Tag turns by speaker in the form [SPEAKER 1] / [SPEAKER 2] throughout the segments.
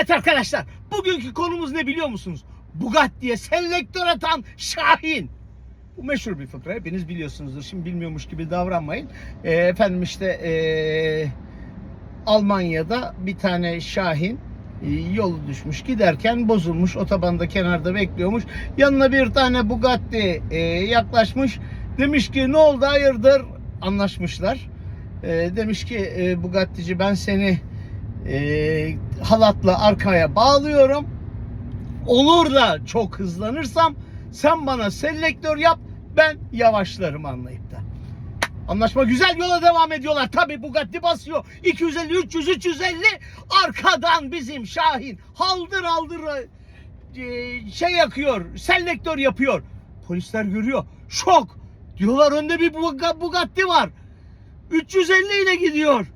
[SPEAKER 1] Evet arkadaşlar bugünkü konumuz ne biliyor musunuz? Bugatti'ye selektör atan Şahin. Bu meşhur bir fıkra hepiniz biliyorsunuzdur. Şimdi bilmiyormuş gibi davranmayın. Ee, efendim işte ee, Almanya'da bir tane Şahin e, yolu düşmüş giderken bozulmuş otobanda kenarda bekliyormuş yanına bir tane Bugatti e, yaklaşmış demiş ki ne oldu hayırdır anlaşmışlar E, demiş ki e, Bugattici ben seni e, halatla arkaya bağlıyorum olur da çok hızlanırsam sen bana selektör yap ben yavaşlarım anlayıp da. Anlaşma güzel yola devam ediyorlar. Tabi Bugatti basıyor. 250, 300, 350. Arkadan bizim Şahin haldır haldır e, şey yakıyor. Selektör yapıyor. Polisler görüyor. Şok. Diyorlar önde bir Bug- Bugatti var. 350 ile gidiyor.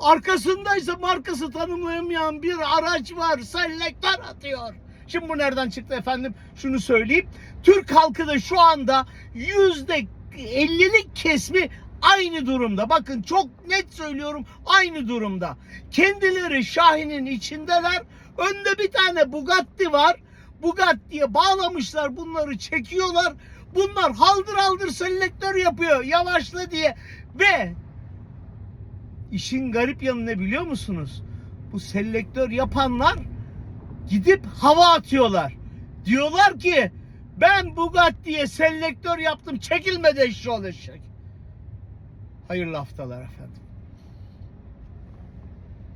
[SPEAKER 1] Arkasındaysa markası tanımlayamayan bir araç var. Selektör atıyor. Şimdi bu nereden çıktı efendim? Şunu söyleyeyim. Türk halkı da şu anda yüzde 50'lik kesmi aynı durumda. Bakın çok net söylüyorum aynı durumda. Kendileri Şahin'in içindeler. Önde bir tane Bugatti var. Bugatti'ye bağlamışlar bunları çekiyorlar. Bunlar haldır haldır selektör yapıyor yavaşla diye. Ve işin garip yanı ne biliyor musunuz? Bu selektör yapanlar gidip hava atıyorlar. Diyorlar ki ben Bugatti'ye selektör yaptım çekilmedi eşşoğlu eşek. Hayırlı haftalar efendim.